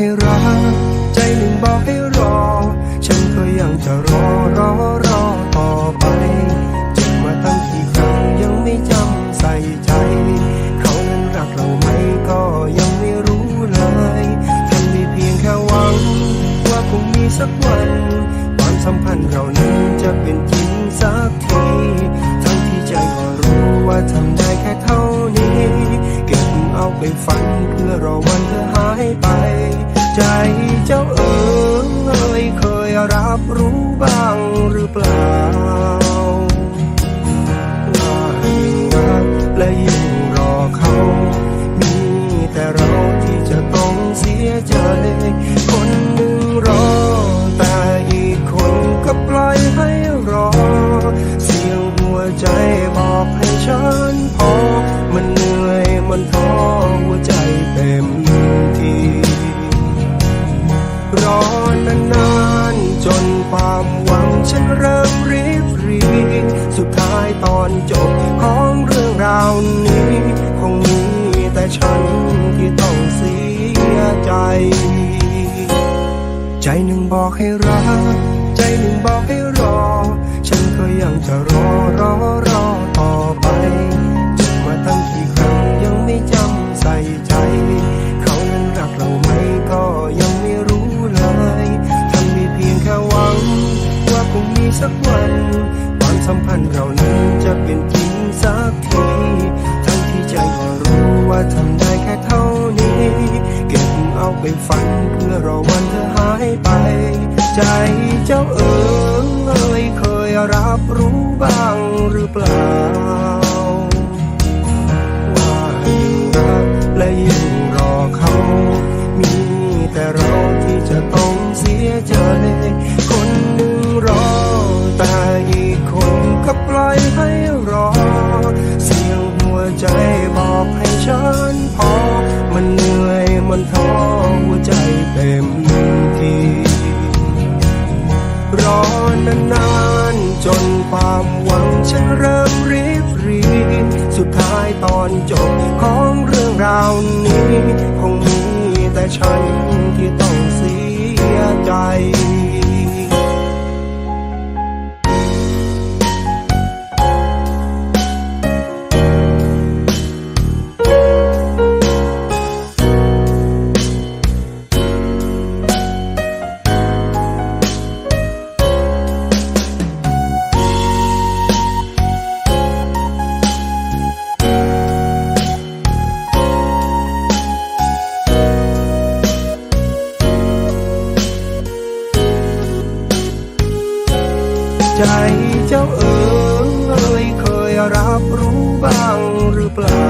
ให้รัก ใจหนึ่งบอกให้รอ ฉันก็ยังจะรอรอรอ รับรู้บ้างหรือเปล่าว่ายิ่งรักและยิ่งรอเขา มีแต่เราที่จะต้องเสียใจ คนหนึ่งรอ แต่อีกคนก็ปล่อยให้ อนจบของเรื่องราวนี้ คงมีแต่ฉันที่ต้องเสียใจ ใจหนึ่งบอกให้รัก ใจหนึ่งบอกให้รอ ฉันก็ยังจะรอรอรอ สัมพันธ์เรานั้นจะเป็นจริงสักทีทั้งที่ใจก็รู้ว่าทำได้แค่เท่านี้ เก็บเอาไปฝันเพื่อรอวันเธอหายไป ใจเจ้าเอ๋ยเคยรับรู้บ้างหรือเปล่าว่า อนจบของเรื่องราวนี้ คงมีแต่ฉันที่ต้องเสียใจใจ เจ้าเอ๋ยเคยรับรู้บ้างหรือเปล่า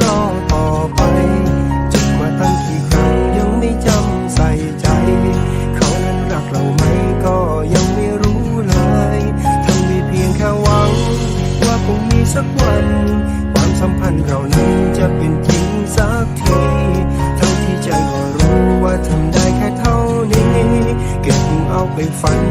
อ ฝัน